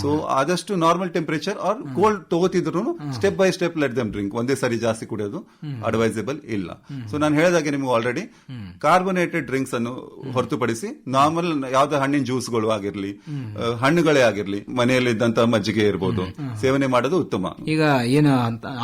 ಸೊ ಆದಷ್ಟು normal temperature or cold ತಗೋತಿದ್ರು step by step let them drink ಒಂದೇ ಸರಿ ಜಾಸ್ತಿ ಕುಡಿಯೋದು ಅಡ್ವೈಸಬಲ್ ಇಲ್ಲ. ಸೊ ನಾನು ಹೇಳಿದಾಗೆ ನಿಮ್ಗೆ ಆಲ್ರೆಡಿ ಕಾರ್ಬೊನೇಟೆಡ್ ಡ್ರಿಂಕ್ಸ್ ಅನ್ನು ಹೊರತುಪಡಿಸಿ ನಾರ್ಮಲ್ ಯಾವ್ದು ಹಣ್ಣಿನ ಜ್ಯೂಸ್ಗಳು ಆಗಿರ್ಲಿ ಹಣ್ಣುಗಳೇ ಆಗಿರ್ಲಿ ಮನೆಯಲ್ಲಿದ್ದಂತ ಮಜ್ಜಿಗೆ ಇರ್ಬೋದು. ಸೇವನೆ ಮಾಡೋದು ಉತ್ತಮ. ಈಗ ಏನು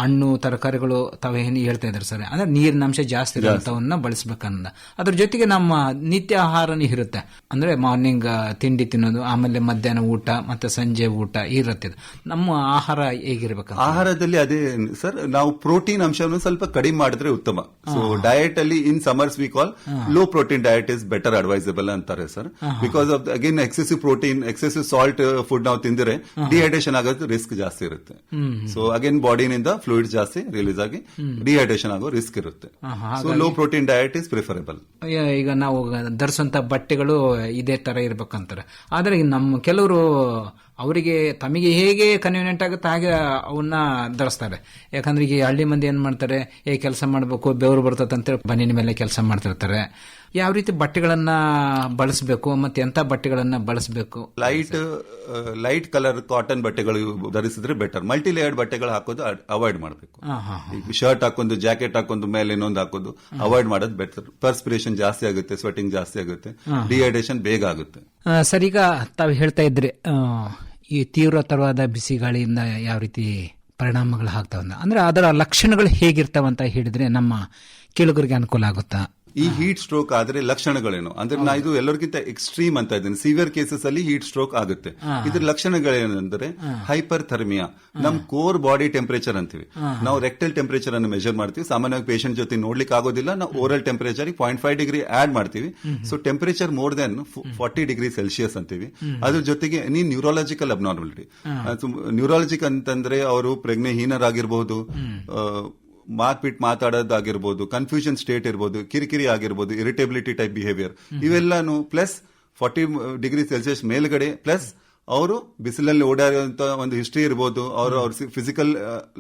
ಹಣ್ಣು ತರಕಾರಿಗಳು ತಾವೇನು ಹೇಳ್ತಾ ಇದ್ದಾರೆ ಸರ್? ಅಂದ್ರೆ ನೀರಿನ ಅಂಶ ಜಾಸ್ತಿ ಇರುವಂತವನ್ನ ಬಳಸ್ಬೇಕಂದ. ಅದ್ರ ಜೊತೆಗೆ ನಮ್ಮ ನಿತ್ಯ ಆಹಾರನೇ ಇರುತ್ತೆ. ಅಂದ್ರೆ ಮಾರ್ನಿಂಗ್ ತಿಂಡಿ ತಿನ್ನೋದು ಆಮೇಲೆ ಮಧ್ಯಾಹ್ನ ಊಟ ಮತ್ತೆ ಸಂಜೆ ಊಟ ಇರುತ್ತೆ ನಮ್ಮ ಆಹಾರ ಹೇಗಿರ್ಬೇಕು ಆಹಾರದಲ್ಲಿ ಅದೇ ಸರ್ ನಾವು ಪ್ರೋಟೀನ್ ಅಂಶವನ್ನು ಸ್ವಲ್ಪ ಕಡಿಮೆ ಮಾಡಿದ್ರೆ ಉತ್ತಮ. ಸೊ ಡಯಟ್ ಅಲ್ಲಿ in summers we call low protein diet is better advisable ಅಂತಾರೆ sir because of again excessive protein excessive salt food ನಾವು ತಿಂದರೆ ಡಿಹೈಡ್ರೇಷನ್ ಆಗೋದು ರಿಸ್ಕ್ ಜಾಸ್ತಿ ಇರುತ್ತೆ. ಸೊ ಅಗೇನ್ ಬಾಡಿನಿಂದ ಫ್ಲೂಯಿಡ್ ಜಾಸ್ತಿ ರಿಲೀಸ್ ಆಗಿ ಡಿಹೈಡ್ರೇಷನ್ ಆಗೋ ರಿಸ್ಕ್ ಇರುತ್ತೆ. Low protein diet is preferable ಈಗ- ನಾವು ಧರಿಸುವಂತ ಬಟ್ಟೆಗಳು ಇದೇ ತರ ಇರ್ಬೇಕಂತಾರೆ ಆದ್ರೆ ಈಗ ನಮ್ಮ ಕೆಲವರು ಅವರಿಗೆ ತಮಗೆ ಹೇಗೆ ಕನ್ವೀನಿಯಂಟ್ ಆಗುತ್ತೆ ಹಾಗೆ ಅವನ್ನ ಧರಿಸ್ತಾರೆ. ಯಾಕಂದ್ರೆ ಈಗ ಹಳ್ಳಿ ಮಂದಿ ಏನ್ ಮಾಡ್ತಾರೆ ಏ ಕೆಲಸ ಮಾಡಬೇಕು ಬೆವರು ಬರ್ತದಂತ ಅಂತೇಳಿ ಬನ್ನಿನ ಮೇಲೆ ಕೆಲಸ ಮಾಡ್ತಿರ್ತಾರೆ. ಯಾವ ರೀತಿ ಬಟ್ಟೆಗಳನ್ನ ಬಳಸಬೇಕು ಮತ್ತೆ ಎಂತ ಬಟ್ಟೆಗಳನ್ನ ಬಳಸಬೇಕು? ಲೈಟ್ ಲೈಟ್ ಕಲರ್ ಕಾಟನ್ ಬಟ್ಟೆಗಳು ಧರಿಸಿದ್ರೆ ಬೆಟರ್ ಮಲ್ಟಿ ಲೇಯರ್ಡ್ ಬಟ್ಟೆಗಳು ಹಾಕೋದು ಅವಾಯ್ಡ್ ಮಾಡಬೇಕು. ಶರ್ಟ್ ಹಾಕೊಂಡು ಜಾಕೆಟ್ ಹಾಕೊಂಡು ಮೇಲೆ ಇನ್ನೊಂದು ಹಾಕೋದು ಅವಾಯ್ಡ್ ಮಾಡೋದು ಬೆಟರ್ ಪರ್ಸ್ಪಿರೇಷನ್ ಜಾಸ್ತಿ ಆಗುತ್ತೆ ಸ್ವೆಟಿಂಗ್ ಜಾಸ್ತಿ ಆಗುತ್ತೆ ಡಿಹೈಡ್ರೇಷನ್ ಬೇಗ ಆಗುತ್ತೆ. ಸರಿ ಈಗ ತಾವು ಹೇಳ್ತಾ ಇದ್ರಿ ಈ ತೀವ್ರತರವಾದ ಬಿಸಿ ಗಾಳಿಯಿಂದ ಯಾವ ರೀತಿ ಪರಿಣಾಮಗಳು ಆಗ್ತಾವ ಅಂದ್ರೆ ಅದರ ಲಕ್ಷಣಗಳು ಹೇಗಿರ್ತಾವಂತ ಹೇಳಿದ್ರೆ ನಮ್ಮ ಕೇಳುಗರಿಗೆ ಅನುಕೂಲ ಆಗುತ್ತಾ? ಈ ಹೀಟ್ ಸ್ಟ್ರೋಕ್ ಆದ್ರೆ ಲಕ್ಷಣಗಳೇನು? ಅಂದ್ರೆ ನಾ ಇದು ಎಲ್ಲರಿಗಿಂತ ಎಕ್ಸ್ಟ್ರೀಮ್ ಅಂತ ಇದ್ದೀನಿ. ಸಿವಿಯರ್ ಕೇಸಸ್ ಅಲ್ಲಿ ಹೀಟ್ ಸ್ಟ್ರೋಕ್ ಆಗುತ್ತೆ. ಇದ್ರ ಲಕ್ಷಣಗಳೇನಂದ್ರೆ ಹೈಪರ್ ಥರ್ಮಿಯಾ ನಮ್ ಕೋರ್ ಬಾಡಿ ಟೆಂಪರೇಚರ್ ಅಂತೀವಿ. ನಾವು ರೆಕ್ಟಲ್ ಟೆಂಪರೇಚರ್ ಅನ್ನು ಮೆಜರ್ ಮಾಡ್ತೀವಿ. ಸಾಮಾನ್ಯವಾಗಿ ಪೇಷಂಟ್ ಜೊತೆ ನೋಡ್ಲಿಕ್ಕೆ ಆಗೋದಿಲ್ಲ. ನಾವು oral temperature point five degree add ಮಾಡ್ತೀವಿ. So temperature more than forty degree Celsius ಅಂತೀವಿ. ಅದ್ರ ಜೊತೆಗೆ ಎನಿ ನ್ಯೂರಾಲಜಿಕಲ್ ಅಬ್ನಾರ್ಮಲಿಟಿ ನ್ಯೂರಾಲಜಿಕ್ ಅಂತಂದ್ರೆ ಅವರು ಪ್ರಜ್ಞೆಹೀನರಾಗಿರ್ಬಹುದು ಆ, ಬಿಟ್ಟು ಮಾತಾಡೋದಾಗಿರ್ಬೋದು ಕನ್ಫ್ಯೂಷನ್ ಸ್ಟೇಟ್ ಇರ್ಬೋದು ಕಿರಿಕಿರಿ ಆಗಿರ್ಬೋದು ಇರಿಟೇಬಿಲಿಟಿ ಟೈಪ್ ಬಿಹೇವಿಯರ್ ಇವೆಲ್ಲಾನು ಪ್ಲಸ್ ಫಾರ್ಟಿ ಡಿಗ್ರಿ ಸೆಲ್ಸಿಯಸ್ ಮೇಲ್ಗಡೆ ಪ್ಲಸ್ ಅವರು ಬಿಸಿಲಲ್ಲಿ ಓಡಾಡುವಂತ ಒಂದು ಹಿಸ್ಟ್ರಿ ಇರ್ಬೋದು ಅವರು ಅವ್ರ ಫಿಸಿಕಲ್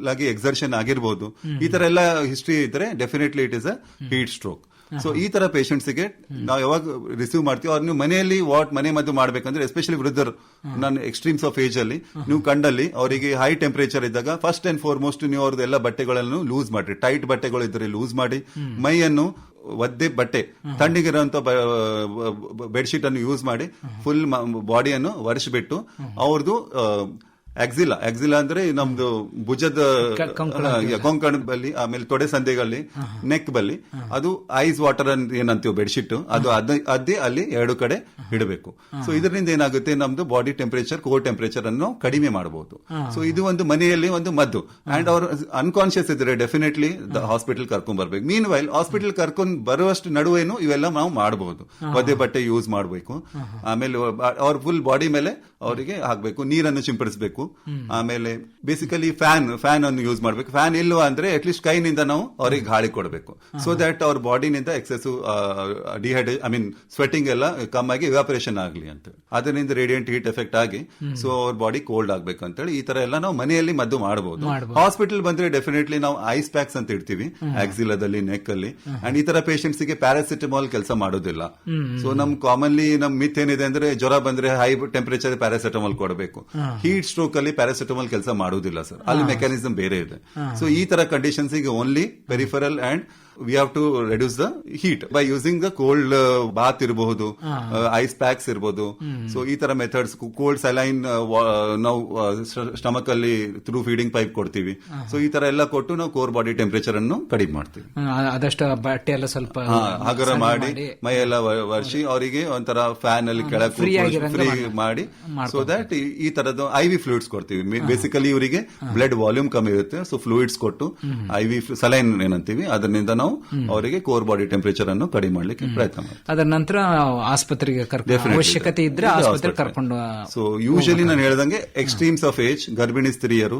ಆಗಿ ಎಕ್ಸರ್ಷನ್ ಆಗಿರ್ಬೋದು. ಈ ತರ ಎಲ್ಲ ಹಿಸ್ಟ್ರಿ ಇದ್ರೆ definitely it is a heat stroke so ಈ ತರ ಪೇಷಂಟ್ಸ್ಗೆ ನಾವು ಯಾವಾಗ ರಿಸೀವ್ ಮಾಡ್ತೀವಿ ಅವ್ರು ನೀವು ಮನೆಯಲ್ಲಿ ವಾಟ್ ಮನೆ ಮದ್ದು ಮಾಡ್ಬೇಕಂದ್ರೆ ಎಸ್ಪೆಷಲಿ ವೃದ್ಧರು ನಾನು ಎಕ್ಸ್ಟ್ರೀಮ್ಸ್ ಆಫ್ ಏಜ್ ಅಲ್ಲಿ, ನೀವು ಕಂಡಲ್ಲಿ ಅವರಿಗೆ ಹೈ ಟೆಂಪರೇಚರ್ ಇದ್ದಾಗ ಫಸ್ಟ್ ಅಂಡ್ ಫಾರ್ಮೋಸ್ಟ್ ನೀವು ಅವ್ರದ್ದು ಎಲ್ಲ ಬಟ್ಟೆಗಳನ್ನು ಲೂಸ್ ಮಾಡಿ ಟೈಟ್ ಬಟ್ಟೆಗಳು ಇದ್ರೆ ಲೂಸ್ ಮಾಡಿ. ಮೈಯನ್ನು ಒದ್ದೆ ಬಟ್ಟೆ ತಣ್ಣಗಿರುವಂತ ಬೆಡ್ಶೀಟ್ ಅನ್ನು ಯೂಸ್ ಮಾಡಿ ಫುಲ್ ಬಾಡಿಯನ್ನು ಒರೆಸಿಬಿಟ್ಟು ಅವ್ರದ್ದು ಎಕ್ಸಿಲಾ ಎಕ್ಸಿಲಾ ಅಂದ್ರೆ ನಮ್ದು ಭುಜದ ಕೊಂಕಣ ಬಲ್ಲಿ ಆಮೇಲೆ ತೊಡೆ ಸಂದೆಗಳಲ್ಲಿ ನೆಕ್ ಬಲ್ಲಿ. ಅದು ಐಸ್ ವಾಟರ್ ಏನಂತೀವಿ ಬೆಡ್ಶೀಟ್ ಅದು ಅದ- ಅದೇ ಅಲ್ಲಿ ಎರಡು ಕಡೆ ಇಡಬೇಕು. ಸೊ ಇದರಿಂದ ಏನಾಗುತ್ತೆ ನಮ್ದು ಬಾಡಿ ಟೆಂಪರೇಚರ್ ಕೋರ್ ಟೆಂಪರೇಚರ್ ಅನ್ನು ಕಡಿಮೆ ಮಾಡಬಹುದು ಸೊ ಇದು ಒಂದು ಮನೆಯಲ್ಲಿ ಒಂದು ಮದ್ದು. ಅಂಡ್ ಅವರು ಅನ್ಕಾನ್ಶಿಯಸ್ ಇದ್ರೆ ಡೆಫಿನೆಟ್ಲಿ ಹಾಸ್ಪಿಟಲ್ ಕರ್ಕೊಂಡ್ ಬರ್ಬೇಕು. ಮೀನ್ ವೈಲ್ ಹಾಸ್ಪಿಟಲ್ ಕರ್ಕೊಂಡ್ ಬರುವಷ್ಟು ನಡುವೆನು ಇವೆಲ್ಲ ನಾವು ಮಾಡಬಹುದು ಒದ್ದೆ ಬಟ್ಟೆ ಯೂಸ್ ಮಾಡಬೇಕು. ಆಮೇಲೆ ಅವ್ರ ಫುಲ್ ಬಾಡಿ ಮೇಲೆ ಅವರಿಗೆ ಹಾಕ್ಬೇಕು. ನೀರನ್ನು ಸಿಂಪಡಿಸಬೇಕು. ಆಮೇಲೆ ಬೇಸಿಕಲಿ ಫ್ಯಾನ್ ಫ್ಯಾನ್ ಅನ್ನು ಯೂಸ್ ಮಾಡಬೇಕು. ಫ್ಯಾನ್ ಇಲ್ವಾ ಅಂದ್ರೆ ಅಟ್ಲೀಸ್ಟ್ ಕೈನಿಂದ ನಾವು ಅವ್ರಿಗೆ ಗಾಳಿ ಕೊಡಬೇಕು. ಸೊ ದಟ್ ಅವ್ರ ಬಾಡಿನಿಂದ excess dehydrate I mean sweating ಎಲ್ಲ ಕಮ್ಮಾಗಿ ಇವಾಪರೇಷನ್ ಆಗಲಿ ಅಂತ ಅದರಿಂದ ರೇಡಿಯಂಟ್ ಹೀಟ್ ಎಫೆಕ್ಟ್ ಆಗಿ ಸೊ ಅವ್ರ ಬಾಡಿ ಕೋಲ್ಡ್ ಆಗ್ಬೇಕು ಅಂತೇಳಿ ಈ ತರ ಎಲ್ಲ ನಾವು ಮನೆಯಲ್ಲಿ ಮದ್ದು ಮಾಡಬಹುದು ಹಾಸ್ಪಿಟಲ್ ಬಂದ್ರೆ ಡೆಫಿನೆಟ್ಲಿ ನಾವು ಐಸ್ ಪ್ಯಾಕ್ಸ್ ಅಂತ ಇಡ್ತೀವಿ. ಆಕ್ಸಿಲದಲ್ಲಿ ನೆಕ್ ಅಲ್ಲಿ ಅಂಡ್ ಈ ತರ ಪೇಷಂಟ್ಸ್ಗೆ ಪ್ಯಾರಾಸಿಟಮಾಲ್ ಕೆಲಸ ಮಾಡೋದಿಲ್ಲ. ಸೊ ನಮ್ ಕಾಮನ್ಲಿ ನಮ್ ಮಿತ್ ಏನಿದೆ ಅಂದ್ರೆ ಜ್ವರ ಬಂದ್ರೆ ಹೈ ಟೆಂಪರೇಚರ್ ಪ್ಯಾರಾಸಿಟಮಾಲ್ ಕೊಡಬೇಕು. ಹೀಟ್ ಸ್ಟ್ರೋಕ್ ಅಲ್ಲಿ ಪ್ಯಾರಾಸಿಟಮಲ್ ಕೆಲಸ ಮಾಡುವುದಿಲ್ಲ ಸರ್ ಅಲ್ಲಿ ಮೆಕ್ಯಾನಿಸಮ್ ಬೇರೆ ಇದೆ. ಸೊ ಈ ತರ ಕಂಡೀಷನ್ಸ್ಗೆ only peripheral and we have to reduce the heat by using the cold bath ಇರಬಹುದು ಐಸ್ ಪ್ಯಾಕ್ಸ್ ಇರಬಹುದು. ಸೊ ಈ ತರ ಮೆಥಡ್ಸ್ ಕೋಲ್ಡ್ ಸಲೈನ್ ನಾವು ಸ್ಟಮಕ್ ಅಲ್ಲಿ ಥ್ರೂ ಫೀಡಿಂಗ್ ಪೈಪ್ ಕೊಡ್ತೀವಿ. ಸೊ ಈ ತರ ಎಲ್ಲ ಕೊಟ್ಟು ನಾವು ಕೋರ್ ಬಾಡಿ ಟೆಂಪರೇಚರ್ ಅನ್ನು ಕಡಿಮೆ ಮಾಡ್ತೀವಿ. ಅದಷ್ಟು ಬಟ್ಟೆ ಎಲ್ಲ ಸ್ವಲ್ಪ ಹಗರ ಮಾಡಿ ಮೈ ಎಲ್ಲ ವರ್ಷಿ ಅವರಿಗೆ ಒಂಥರ ಫ್ಯಾನ್ ಅಲ್ಲಿ ಕೆಳಗೆ ಫ್ರೀ ಮಾಡಿ ಸೊ ದಟ್ ಈ ತರದ ಐ ವಿ ಫ್ಲೂಯಿಡ್ಸ್ ಕೊಡ್ತೀವಿ. ಬೇಸಿಕಲಿ ಇವರಿಗೆ ಬ್ಲಡ್ ವಾಲ್ಯೂಮ್ ಕಮ್ಮಿ ಇರುತ್ತೆ ಸೊ ಫ್ಲೂಯಿಡ್ಸ್ ಕೊಟ್ಟು ಐ ವಿ ಸಲೈನ್ ಏನಂತೀವಿ ಅದರಿಂದ ನಾವು ಅವರಿಗೆ ಕೋರ್ ಬಾಡಿ ಟೆಂಪರೇಚರ್ ಅನ್ನು ಕಡಿಮೆ ಮಾಡ್ಲಿಕ್ಕೆ ಪ್ರಯತ್ನ ಮಾಡ್ತೀವಿ. ಅದರ ನಂತರ ಆಸ್ಪತ್ರೆಗೆ. ಅವಶ್ಯಕತೆ ಇದ್ರೆ ಆಸ್ಪತ್ರೆ. ಕರ್ಕೊಂಡು ಸೊ ಯೂಶಲಿ ನಾನು ಹೇಳ್ದಂಗೆ ಎಕ್ಸ್ಟ್ರೀಮ್ಸ್ ಆಫ್ ಏಜ್ ಗರ್ಭಿಣಿ ಸ್ತ್ರೀಯರು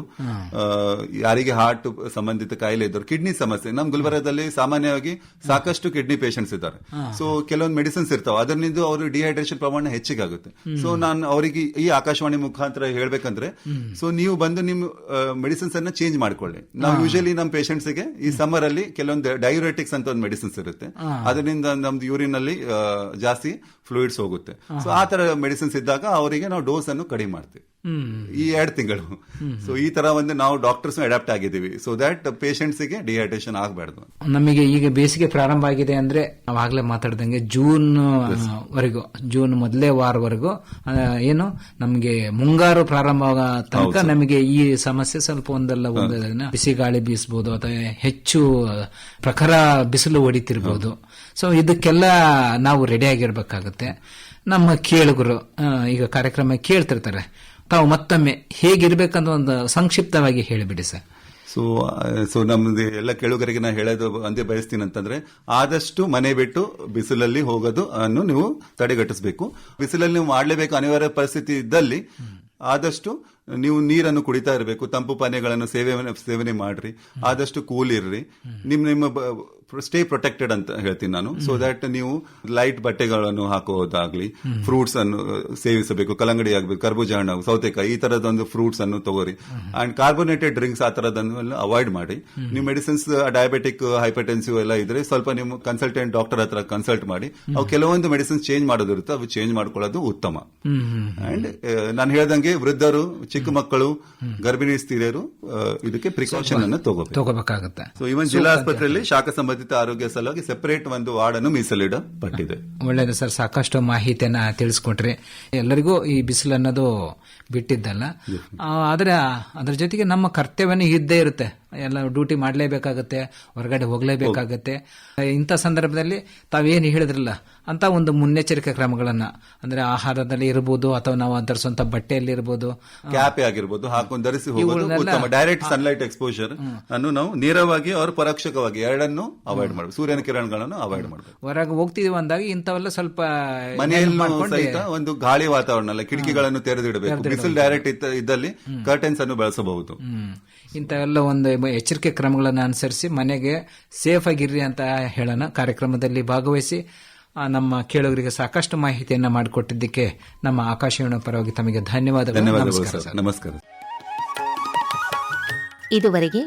ಯಾರಿಗೆ ಹಾರ್ಟ್ ಸಂಬಂಧಿತ ಕಾಯಿಲೆ ಇದ್ದರು ಕಿಡ್ನಿ ಸಮಸ್ಯೆ. ನಮ್ ಗುಲ್ಬರ್ಗದಲ್ಲಿ ಸಾಮಾನ್ಯವಾಗಿ ಸಾಕಷ್ಟು ಕಿಡ್ನಿ ಪೇಷಂಟ್ಸ್ ಇದ್ದಾರೆ. ಸೊ ಕೆಲವೊಂದು ಮೆಡಿಸಿನ್ಸ್ ಇರ್ತಾವೆ. ಅದರಿಂದ ಅವರು ಡಿಹೈಡ್ರೇಷನ್ ಪ್ರಮಾಣ ಹೆಚ್ಚಿಗೆ ಆಗುತ್ತೆ ಸೊ ನಾನು ಅವರಿಗೆ ಈ ಆಕಾಶವಾಣಿ ಮುಖಾಂತರ ಹೇಳ್ಬೇಕಂದ್ರೆ ಸೊ ನೀವು ಬಂದು ನಿಮ್ಮ ಮೆಡಿಸಿನ್ಸ್ ಅನ್ನ ಚೇಂಜ್ ಮಾಡ್ಕೊಳ್ಳಿ. ನಾವು ಯೂಶಲಿ ನಮ್ಮ ಪೇಷಂಟ್ಸ್ಗೆ ಈ ಸಮ್ಮರ್ ಅಲ್ಲಿ ಕೆಲವೊಂದು ಡಯೂರೆಟಿಕ್ಸ್ ಅಂತ ಒಂದು ಮೆಡಿಸಿನ್ಸ್ ಇರುತ್ತೆ. ಅದರಿಂದ ನಮ್ದು ಯೂರಿನ್ ಅಲ್ಲಿ ಜಾಸ್ತಿ ಫ್ಲೂಯಿಡ್ಸ್ ಹೋಗುತ್ತೆ. ಸೊ ಆ ತರ ಮೆಡಿಸಿನ್ಸ್ ಇದ್ದಾಗ ಅವರಿಗೆ ನಾವು ಡೋಸ್ ಅನ್ನು ಕಡಿಮೆ ಮಾಡ್ತೀವಿ. ಈ ಎರಡು ತಿಂಗಳು. ಸೊ ಈ ತರ ಒಂದು ನಾವು ಡಾಕ್ಟರ್ಸ್ ಅಡಾಪ್ಟ್ ಆಗಿದ್ದೀವಿ. ಸೊ ದಟ್ ಪೇಷಂಟ್ಸ್ಗೆ ಡಿಹೈಡ್ರೇಷನ್ ಆಗಬಾರ್ದು ನಮಗೆ ಈಗ ಬೇಸಿಗೆ ಪ್ರಾರಂಭ ಆಗಿದೆ ಅಂದ್ರೆ ಆಗ್ಲೇ ಮಾತಾಡ್ದಂಗೆ ಜೂನ್ ವರೆಗೂ ಜೂನ್ ಮೊದಲೇ ವಾರವರೆಗೂ ಏನು ನಮಗೆ ಮುಂಗಾರು ಪ್ರಾರಂಭ ತನಕ ನಮಗೆ ಈ ಸಮಸ್ಯೆ ಸ್ವಲ್ಪ ಒಂದಲ್ಲ ಒಂದು ಬಿಸಿ ಗಾಳಿ ಬೀಸಬಹುದು ಅಥವಾ ಹೆಚ್ಚು ಪ್ರಖರ ಬಿಸಿಲು ಹೊಡಿತಿರ್ಬೋದು. ಸೊ ಇದಕ್ಕೆಲ್ಲ ನಾವು ರೆಡಿ ಆಗಿರ್ಬೇಕಾಗುತ್ತೆ. ನಮ್ಮ ಕೇಳುಗರು ಈಗ ಕಾರ್ಯಕ್ರಮ ಕೇಳ್ತಿರ್ತಾರೆ. ತಾವು ಮತ್ತೊಮ್ಮೆ ಹೇಗಿರ್ಬೇಕಂತ ಒಂದು ಸಂಕ್ಷಿಪ್ತವಾಗಿ ಹೇಳಿಬಿಡಿ ಸರ್. ಸೊ ಸೊ ನಮ್ದು ಎಲ್ಲ ಕೇಳುಗರಿಗೆ ನಾ ಹೇಳೋದು ಅಂದೇ ಬಯಸ್ತೀನಿ ಅಂತಂದ್ರೆ, ಆದಷ್ಟು ಮನೆ ಬಿಟ್ಟು ಬಿಸಿಲಲ್ಲಿ ಹೋಗೋದು ಅನ್ನು ನೀವು ತಡೆಗಟ್ಟಿಸಬೇಕು. ಬಿಸಿಲಲ್ಲಿ ನೀವು ಮಾಡಲೇಬೇಕು ಅನಿವಾರ್ಯ ಪರಿಸ್ಥಿತಿ ಇದ್ದಲ್ಲಿ, ಆದಷ್ಟು ನೀವು ನೀರನ್ನು ಕುಡಿತಾ ಇರಬೇಕು ತಂಪು ಪಾನೀಯಗಳನ್ನು ಸೇವೆ ಸೇವನೆ ಮಾಡ್ರಿ ಆದಷ್ಟು ಕೂಲ್ ಇರ್ರಿ. ನಿಮ್ ನಿಮ್ಮ ಸ್ಟೇ ಪ್ರೊಟೆಕ್ಟೆಡ್ ಅಂತ ಹೇಳ್ತೀನಿ ನಾನು. ಸೊ ದಟ್ ನೀವು ಲೈಟ್ ಬಟ್ಟೆಗಳನ್ನು ಹಾಕೋದಾಗ್ಲಿ ಫ್ರೂಟ್ಸ್ ಅನ್ನು ಸೇವಿಸಬೇಕು ಕಲ್ಲಂಗಡಿ ಆಗಬೇಕು ಕರ್ಬೂಜ ಹಣ್ಣು ಸೌತೆಕಾಯಿ ಈ ತರದೊಂದು ಫ್ರೂಟ್ಸ್ ಅನ್ನು ತಗೋರಿ. ಅಂಡ್ ಕಾರ್ಬೋನೇಟೆಡ್ ಡ್ರಿಂಕ್ಸ್ ಆ ತರದನ್ನು ಅವಾಯ್ಡ್ ಮಾಡಿ. ನೀವು ಮೆಡಿಸಿನ್ಸ್ ಡಯಾಬೆಟಿಕ್ ಹೈಪರ್ಟೆನ್ಸಿವ್ ಎಲ್ಲ ಇದ್ರೆ ಸ್ವಲ್ಪ ನಿಮ್ಮ ಕನ್ಸಲ್ಟೆಂಟ್ ಡಾಕ್ಟರ್ ಹತ್ರ ಕನ್ಸಲ್ಟ್ ಮಾಡಿ. ಅವು ಕೆಲವೊಂದು ಮೆಡಿಸಿನ್ಸ್ ಚೇಂಜ್ ಮಾಡೋದಿರುತ್ತೆ ಅವು ಚೇಂಜ್ ಮಾಡ್ಕೊಳ್ಳೋದು ಉತ್ತಮ. ಅಂಡ್ ನಾನು ಹೇಳ್ದಂಗೆ ವೃದ್ಧರು ಚಿಕ್ಕ ಮಕ್ಕಳು ಗರ್ಭಿಣಿ ಸ್ತ್ರೀಯರು ಇದಕ್ಕೆ ಪ್ರಿಕಾಷನ್ ಅನ್ನು ತಗೋಬೇಕಾಗುತ್ತೆ. ಸೊ ಇವನ್ ಜಿಲ್ಲಾ ಆಸ್ಪತ್ರೆಯಲ್ಲಿ ಶಾಖ ಸಂಬಂಧಿತ ಆರೋಗ್ಯ ಸಲುವಾಗಿ ಸೆಪರೇಟ್ ಒಂದು ವಾರ್ಡ್ ಅನ್ನು ಮೀಸಲಿಡಪಟ್ಟಿದೆ ಒಳ್ಳೇದು ಸರ್ ಸಾಕಷ್ಟು ಮಾಹಿತಿಯನ್ನ ತಿಳಿಸ್ಕೊಟ್ರಿ. ಎಲ್ಲರಿಗೂ ಈ ಬಿಸಿಲು ಅನ್ನೋದು ಬಿಟ್ಟಿದ್ದಲ್ಲ ಆದ್ರೆ ಅದ್ರ ಜೊತೆಗೆ ನಮ್ಮ ಕರ್ತವ್ಯನೂ ಇದ್ದೇ ಇರುತ್ತೆ. ಎಲ್ಲ ಡ್ಯೂಟಿ ಮಾಡಲೇಬೇಕಾಗತ್ತೆ ಹೊರಗಡೆ ಹೋಗಲೇಬೇಕಾಗತ್ತೆ. ಇಂಥ ಸಂದರ್ಭದಲ್ಲಿ ತಾವೇನು ಹೇಳಿದ್ರಲ್ಲ ಅಂತ ಒಂದು ಮುನ್ನೆಚ್ಚರಿಕೆ ಕ್ರಮಗಳನ್ನ ಅಂದ್ರೆ ಆಹಾರದಲ್ಲಿ ಇರ್ಬೋದು ಅಥವಾ ನಾವು ಧರಿಸುವಂತ ಬಟ್ಟೆಯಲ್ಲಿ ಇರ್ಬೋದು ಕ್ಯಾಪ್ ಆಗಿರ್ಬೋದು ಹಾಕೊಂಡು ಧರಿಸಿ ಹೋಗೋದು ಉತ್ತಮ. ಡೈರೆಕ್ಟ್ ಸನ್ಲೈಟ್ ಎಕ್ಸ್ಪೋಜರ್ ಅನ್ನು ನಾವು ನೇರವಾಗಿ ಅವರು ಪರೋಕ್ಷಕವಾಗಿ ಎರಡನ್ನು ಅವಾಯ್ಡ್ ಮಾಡಬೇಕು. ಸೂರ್ಯನ ಕಿರಣಗಳನ್ನು ಅವಾಯ್ಡ್ ಮಾಡಬೇಕು. ಹೊರಗೆ ಹೋಗ್ತಿದೀವಿ ಅಂದಾಗ ಇಂಥವೆಲ್ಲ ಸ್ವಲ್ಪ ಮನೆಯಲ್ಲಿ ಸಹಿತ ಒಂದು ಗಾಳಿ ವಾತಾವರಣ ಅಲ್ಲ ಕಿಟಕಿಗಳನ್ನು ತೆರೆದಿಡಬೇಕು. ಬಿಸಿಲು ಡೈರೆಕ್ಟ್ ಇದ್ದಲ್ಲಿ ಕರ್ಟನ್ಸ್ ಅನ್ನು ಬಳಸಬಹುದು. ಇಂಥವೆಲ್ಲ ಒಂದು ಎಚ್ಚರಿಕೆ ಕ್ರಮಗಳನ್ನು ಅನುಸರಿಸಿ ಮನೆಗೆ ಸೇಫ್ ಆಗಿರ್ರಿ ಅಂತ ಹೇಳೋಣ ಕಾರ್ಯಕ್ರಮದಲ್ಲಿ ಭಾಗವಹಿಸಿ ನಮ್ಮ ಕೇಳುಗರಿಗೆ ಸಾಕಷ್ಟು ಮಾಹಿತಿಯನ್ನು ಮಾಡಿಕೊಟ್ಟಿದ್ದಕ್ಕೆ ನಮ್ಮ ಆಕಾಶವಾಣಿ ಪರವಾಗಿ ತಮಗೆ ಧನ್ಯವಾದಗಳು. ನಮಸ್ಕಾರ. ಇದುವರೆಗೆ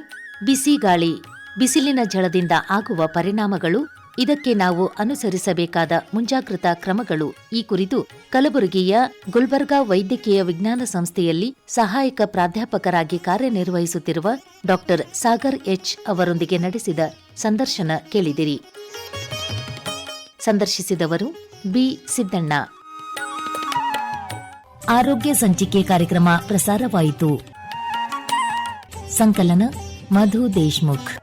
ಬಿಸಿ ಗಾಳಿ ಬಿಸಿಲಿನ ಝಳದಿಂದ ಆಗುವ ಪರಿಣಾಮಗಳು ಇದಕ್ಕೆ ನಾವು ಅನುಸರಿಸಬೇಕಾದ ಮುಂಜಾಗ್ರತಾ ಕ್ರಮಗಳು. ಈ ಕುರಿತು ಕಲಬುರಗಿಯ ಗುಲ್ಬರ್ಗಾ ವೈದ್ಯಕೀಯ ವಿಜ್ಞಾನ ಸಂಸ್ಥೆಯಲ್ಲಿ ಸಹಾಯಕ ಪ್ರಾಧ್ಯಾಪಕರಾಗಿ ಕಾರ್ಯನಿರ್ವಹಿಸುತ್ತಿರುವ ಡಾಕ್ಟರ್ ಸಾಗರ್ ಎಚ್ ಅವರೊಂದಿಗೆ ನಡೆಸಿದ ಸಂದರ್ಶನ ಕೇಳಿದಿರಿ. ಸಂದರ್ಶಿಸಿದವರು ಬಿ ಸಿದ್ದಣ್ಣ. ಆರೋಗ್ಯ ಸಂಚಿಕೆ ಕಾರ್ಯಕ್ರಮ ಪ್ರಸಾರವಾಯಿತು. ಸಂಕಲನ ಮಧು ದೇಶ್ಮುಖ್.